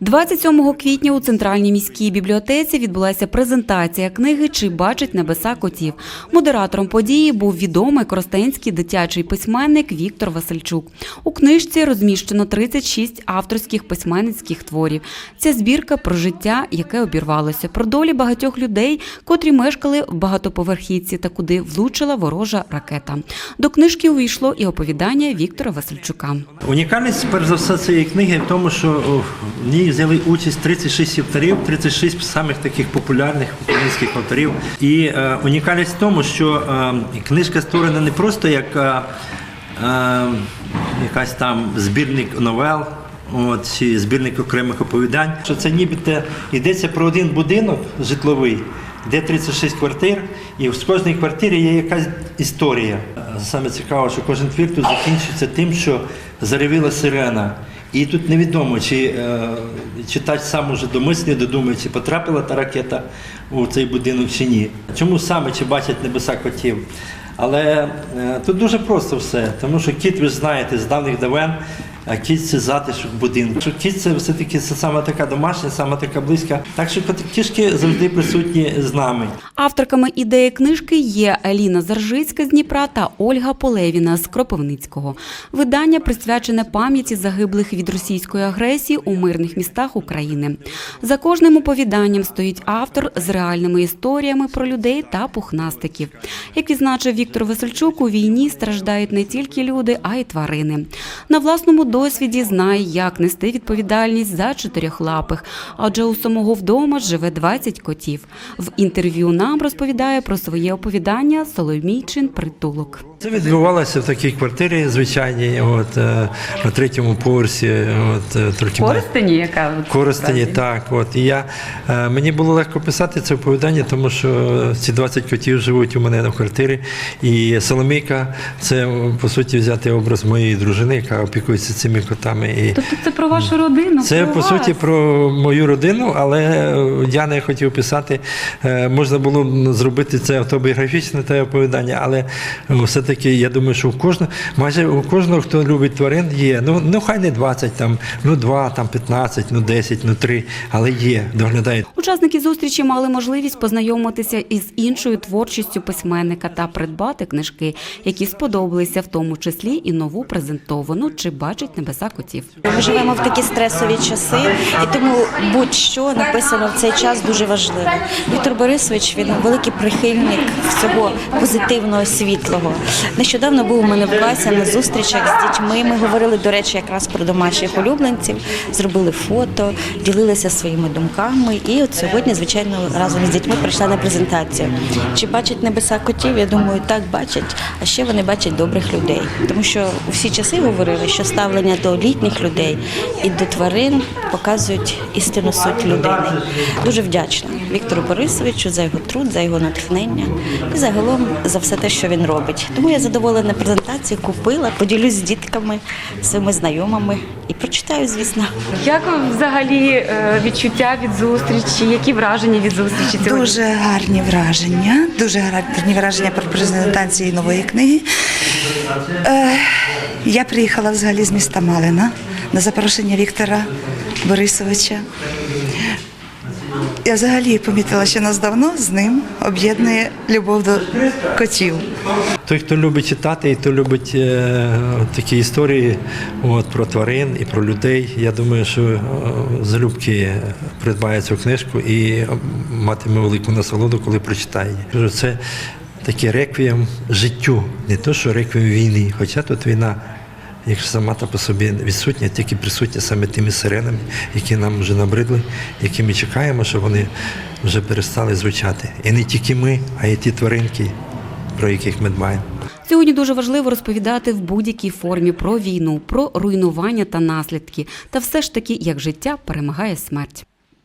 27 квітня у центральній міській бібліотеці відбулася презентація книги Чи бачить небеса котів. Модератором події був відомий коростенський дитячий письменник Віктор Васильчук. У книжці розміщено 36 авторських письменницьких творів. Ця збірка про життя, яке обірвалося, про долі багатьох людей, котрі мешкали в багатоповерхівці та куди влучила ворожа ракета. До книжки увійшло і оповідання Віктора Васильчука. Унікальність, перш за все, цієї книги в тому, що в ній взяли участь 36 авторів, 36 самих таких популярних українських авторів. І е, унікальність в тому, що е, книжка створена не просто як е, е, якась там збірник новел. От, чи збірник окремих оповідань, що це нібито йдеться про один будинок житловий, де 36 квартир, і в кожній квартирі є якась історія. Саме цікаво, що кожен твір тут закінчується тим, що заревіла сирена. І тут невідомо, чи е, читач сам уже домислює, додумує, чи потрапила та ракета у цей будинок чи ні. Чому саме чи бачать небеса котів? Але е, тут дуже просто все, тому що кіт, ви знаєте, з давних давен, а кіт це затишок будинку. Що кіт це все-таки саме така домашня, саме така близька. Так що кішки завжди присутні з нами. Авторками ідеї книжки є Аліна Заржицька з Дніпра та Ольга Полевіна з Кропивницького. Видання присвячене пам'яті загиблих від російської агресії у мирних містах України. За кожним оповіданням стоїть автор з реальними історіями про людей та пухнастиків. Як відзначив Віктор Васильчук, у війні страждають не тільки люди, а й тварини. На власному досвіді знає, як нести відповідальність за чотирьохлапих, адже у самого вдома живе 20 котів. В інтерв'ю нам розповідає про своє оповідання Соломійчин притулок. Це відбувалося в такій квартирі звичайній, от е, на третьому поверсі. От е, трохи Коростені, яка Користані, так. От і я е, мені було легко писати це оповідання, тому що ці 20 котів живуть у мене в квартирі. І Соломійка це по суті взяти образ моєї дружини, яка опікується цими котами. І Тобто це про вашу родину. це про по вас. суті про мою родину, але е, я не хотів писати. е, Можна було зробити це автобіографічне те оповідання, але е, все-таки я думаю, що у кожного, майже у кожного, хто любить тварин, є. Ну, ну хай не 20, там, ну 2, там 15, ну 10, ну 3, але є, доглядають. Учасники зустрічі мали можливість познайомитися із іншою творчістю письменника та придбати книжки, які сподобалися, в тому числі і нову презентовану чи бачить небеса котів. Ми живемо в такі стресові часи, і тому будь-що написано в цей час дуже важливо. Віктор Борисович він великий прихильник всього позитивного, світлого. Нещодавно був у мене в класі на зустрічах з дітьми. Ми говорили, до речі, якраз про домашніх улюбленців, зробили фото, ділилися своїми думками. І от сьогодні, звичайно, разом з дітьми прийшла на презентацію. Чи бачать небеса котів? Я думаю, так бачать. А ще вони бачать добрих людей, тому що у всі часи говорили, що ставлення до літніх людей і до тварин показують істинну суть людини. Дуже вдячна Віктору Борисовичу за його труд, за його натхнення і загалом за все те, що він робить. Тому я задоволена презентацією, купила, поділюсь з дітками, своїми знайомими і прочитаю, звісно. Як взагалі е, відчуття від зустрічі? Які враження від зустрічі Дуже гарні враження, дуже гарні враження про презентації нової книги. Я приїхала взагалі з міста Малина на запрошення Віктора Борисовича. Я взагалі помітила, що нас давно з ним об'єднує любов до котів. Той, хто любить читати і хто любить е, такі історії от, про тварин і про людей, я думаю, що е, залюбки придбає цю книжку і матиме велику насолоду, коли прочитає. Це такий реквієм життю, не то, що реквієм війни. Хоча тут війна, якщо сама та по собі відсутня, тільки присутня саме тими сиренами, які нам вже набридли, які ми чекаємо, щоб вони вже перестали звучати. І не тільки ми, а й ті тваринки, про яких ми дбаємо. Сьогодні дуже важливо розповідати в будь-якій формі про війну, про руйнування та наслідки, та все ж таки, як життя перемагає смерть.